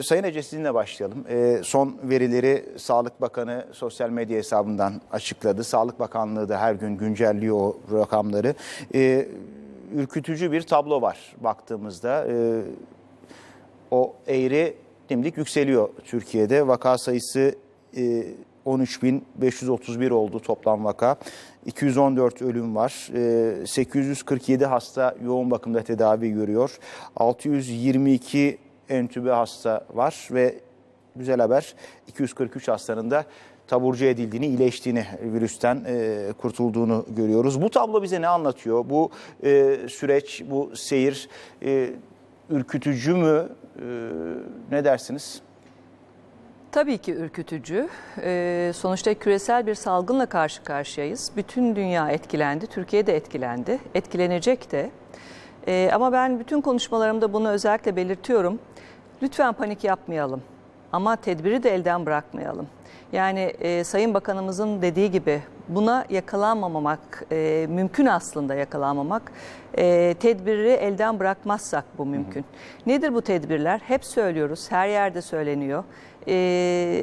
e, Sayın Ece sizinle başlayalım. E, son verileri Sağlık Bakanı sosyal medya hesabından açıkladı. Sağlık Bakanlığı da her gün güncelliyor o rakamları. E, ürkütücü bir tablo var baktığımızda. E, o eğri dimdik yükseliyor Türkiye'de. Vaka sayısı e, 13.531 oldu toplam vaka. 214 ölüm var. E, 847 hasta yoğun bakımda tedavi görüyor. 622 entübe hasta var ve güzel haber 243 hastanın da taburcu edildiğini, iyileştiğini, virüsten e, kurtulduğunu görüyoruz. Bu tablo bize ne anlatıyor? Bu e, süreç, bu seyir e, ürkütücü mü? E, ne dersiniz? Tabii ki ürkütücü. Ee, sonuçta küresel bir salgınla karşı karşıyayız. Bütün dünya etkilendi, Türkiye de etkilendi, etkilenecek de. Ee, ama ben bütün konuşmalarımda bunu özellikle belirtiyorum. Lütfen panik yapmayalım ama tedbiri de elden bırakmayalım. Yani e, Sayın Bakanımızın dediği gibi buna yakalanmamak e, mümkün aslında yakalanmamak. E, tedbiri elden bırakmazsak bu mümkün. Nedir bu tedbirler? Hep söylüyoruz, her yerde söyleniyor. E,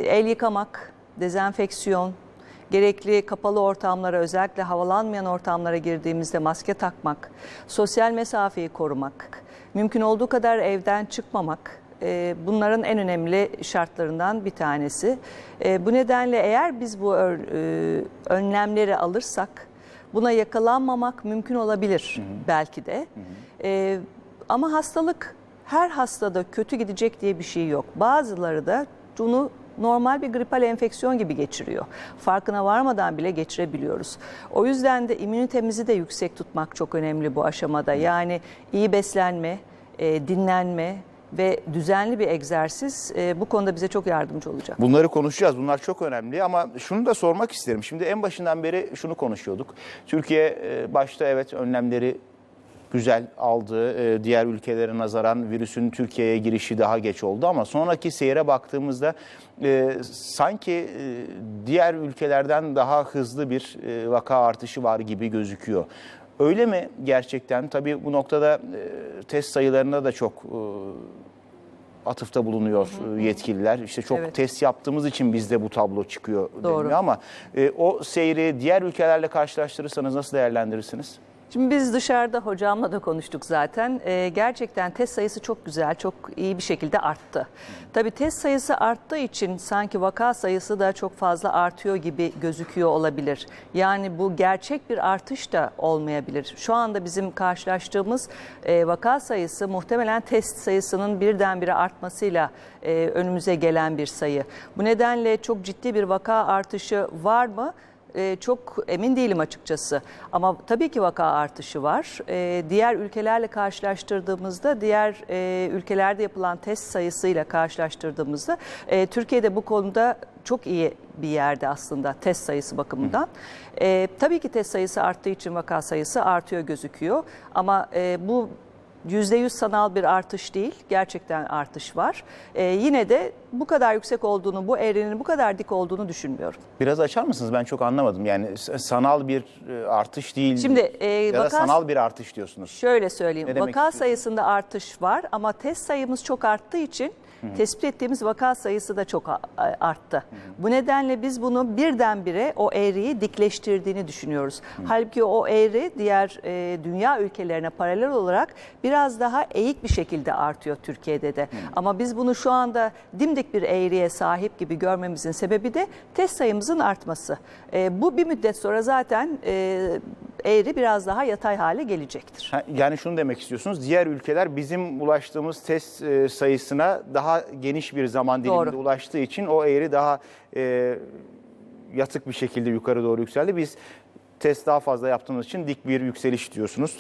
el yıkamak, dezenfeksiyon, gerekli kapalı ortamlara özellikle havalanmayan ortamlara girdiğimizde maske takmak, sosyal mesafeyi korumak, mümkün olduğu kadar evden çıkmamak, e, bunların en önemli şartlarından bir tanesi. E, Bu nedenle eğer biz bu e, önlemleri alırsak buna yakalanmamak mümkün olabilir belki de. Ama hastalık her hastada kötü gidecek diye bir şey yok. Bazıları da bunu normal bir gripal enfeksiyon gibi geçiriyor. Farkına varmadan bile geçirebiliyoruz. O yüzden de immünitemizi de yüksek tutmak çok önemli bu aşamada. Yani iyi beslenme, e, dinlenme ve düzenli bir egzersiz e, bu konuda bize çok yardımcı olacak. Bunları konuşacağız. Bunlar çok önemli ama şunu da sormak isterim. Şimdi en başından beri şunu konuşuyorduk. Türkiye e, başta evet önlemleri güzel aldı. E, Diğer ülkelere nazaran virüsün Türkiye'ye girişi daha geç oldu ama sonraki seyre baktığımızda e, sanki e, diğer ülkelerden daha hızlı bir e, vaka artışı var gibi gözüküyor. Öyle mi gerçekten? Tabii bu noktada e, test sayılarına da çok e, atıfta bulunuyor e, yetkililer. İşte çok Evet. test yaptığımız için bizde bu tablo çıkıyor Doğru. deniyor ama e, o seyri diğer ülkelerle karşılaştırırsanız nasıl değerlendirirsiniz? Şimdi biz dışarıda hocamla da konuştuk zaten. Ee, gerçekten test sayısı çok güzel, çok iyi bir şekilde arttı. Tabii test sayısı arttığı için sanki vaka sayısı da çok fazla artıyor gibi gözüküyor olabilir. Yani bu gerçek bir artış da olmayabilir. Şu anda bizim karşılaştığımız e, vaka sayısı muhtemelen test sayısının birdenbire artmasıyla e, önümüze gelen bir sayı. Bu nedenle çok ciddi bir vaka artışı var mı? Ee, çok emin değilim açıkçası. Ama tabii ki vaka artışı var. Ee, diğer ülkelerle karşılaştırdığımızda, diğer e, ülkelerde yapılan test sayısıyla karşılaştırdığımızda e, Türkiye'de bu konuda çok iyi bir yerde aslında test sayısı bakımından. Ee, tabii ki test sayısı arttığı için vaka sayısı artıyor gözüküyor. Ama e, bu %100 sanal bir artış değil, gerçekten artış var. Ee, yine de bu kadar yüksek olduğunu, bu eğrinin bu kadar dik olduğunu düşünmüyorum. Biraz açar mısınız? Ben çok anlamadım. Yani sanal bir e, artış değil. Şimdi, e, ya da vaka- sanal bir artış diyorsunuz. Şöyle söyleyeyim, vaka istiyorsun? sayısında artış var ama test sayımız çok arttığı için tespit ettiğimiz vaka sayısı da çok arttı. Bu nedenle biz bunu birdenbire o eğriyi dikleştirdiğini düşünüyoruz. Halbuki o eğri diğer e, dünya ülkelerine paralel olarak biraz daha eğik bir şekilde artıyor Türkiye'de de. Ama biz bunu şu anda dimdik bir eğriye sahip gibi görmemizin sebebi de test sayımızın artması. E, bu bir müddet sonra zaten e, eğri biraz daha yatay hale gelecektir. Ha, Yani şunu demek istiyorsunuz. Diğer ülkeler bizim ulaştığımız test e, sayısına daha geniş bir zaman diliminde Doğru. ulaştığı için o eğri daha e, yatık bir şekilde yukarı doğru yükseldi. Biz test daha fazla yaptığımız için dik bir yükseliş diyorsunuz.